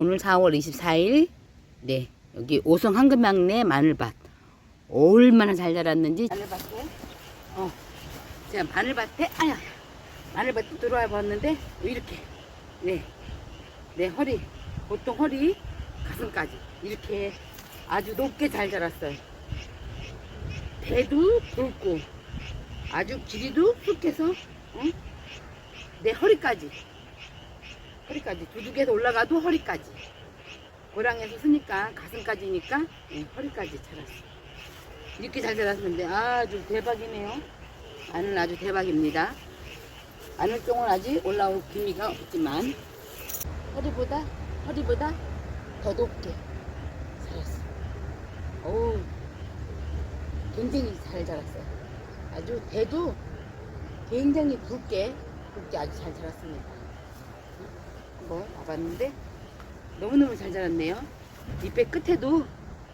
오늘 4월 24일? 네. 여기 오성 황금향내 마늘밭. 얼마나 잘 자랐는지. 마늘밭에? 어. 제가 마늘밭에 아야. 마늘밭에 들어와 봤는데 이렇게. 네내 허리. 보통 허리 가슴까지. 이렇게 아주 높게 잘 자랐어요. 배도 굵고 아주 길이도 쑥해서 응? 내 허리까지 허리까지. 두둑에서 올라가도 허리까지. 고랑에서 쓰니까 가슴까지니까 예, 허리까지 자랐어. 이렇게 잘 자랐는데 아주 대박이네요. 마늘 아주 대박입니다. 마늘종은 아직 올라올 기미가 없지만 허리보다 허리보다 더 높게 자랐어. 어우 굉장히 잘 자랐어요 아주 대도 굉장히 굵게 굵게 아주 잘 자랐습니다 한번 와봤는데 너무너무 잘 자랐네요. 잎의 끝에도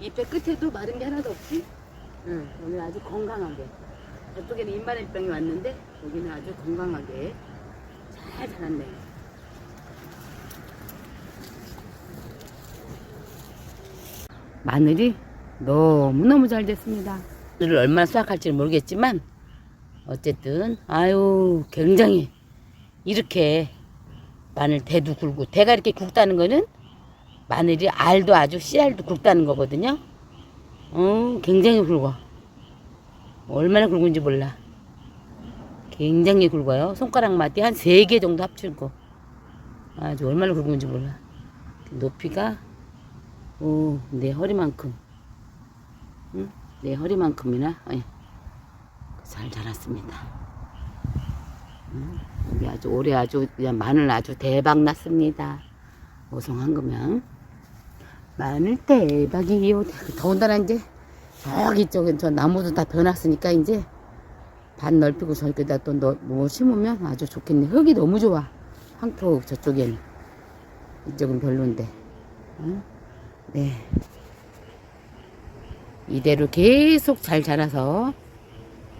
잎의 끝에도 마른 게 하나도 없이 응, 오늘 아주 건강하게 저쪽에는 인바람병이 왔는데 여기는 아주 건강하게 잘 자랐네요. 마늘이 너무너무 잘 됐습니다. 마늘을 얼마나 수확할지 모르겠지만 어쨌든 아유 굉장히 이렇게 마늘 대도 굵고 대가 이렇게 굵다는 거는 마늘이 알도 아주 씨알도 굵다는 거거든요. 어, 굉장히 굵어. 얼마나 굵은지 몰라. 굉장히 굵어요. 손가락 마디 한 세 개 정도 합치고. 아주 얼마나 굵은지 몰라. 높이가 오, 내 허리만큼. 응? 내 허리만큼이나 예. 잘 자랐습니다. 우리 아주 올해 아주 마늘 아주 대박 났습니다. 오성한 거면 마늘 대박이요. 더군다나 이제 저기 쪽에 저 나무도 다 변했으니까 이제 반 넓히고 저기다 또뭐 심으면 아주 좋겠네. 흙이 너무 좋아. 황토 저쪽에는 이쪽은 별론데. 응? 네. 이대로 계속 잘 자라서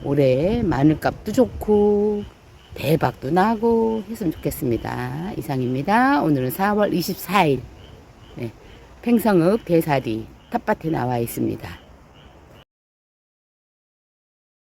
올해 마늘값도 좋고 대박도 나고 했으면 좋겠습니다. 이상입니다. 오늘은 4월 24일 네, 팽성읍 대사리 텃밭에 나와 있습니다.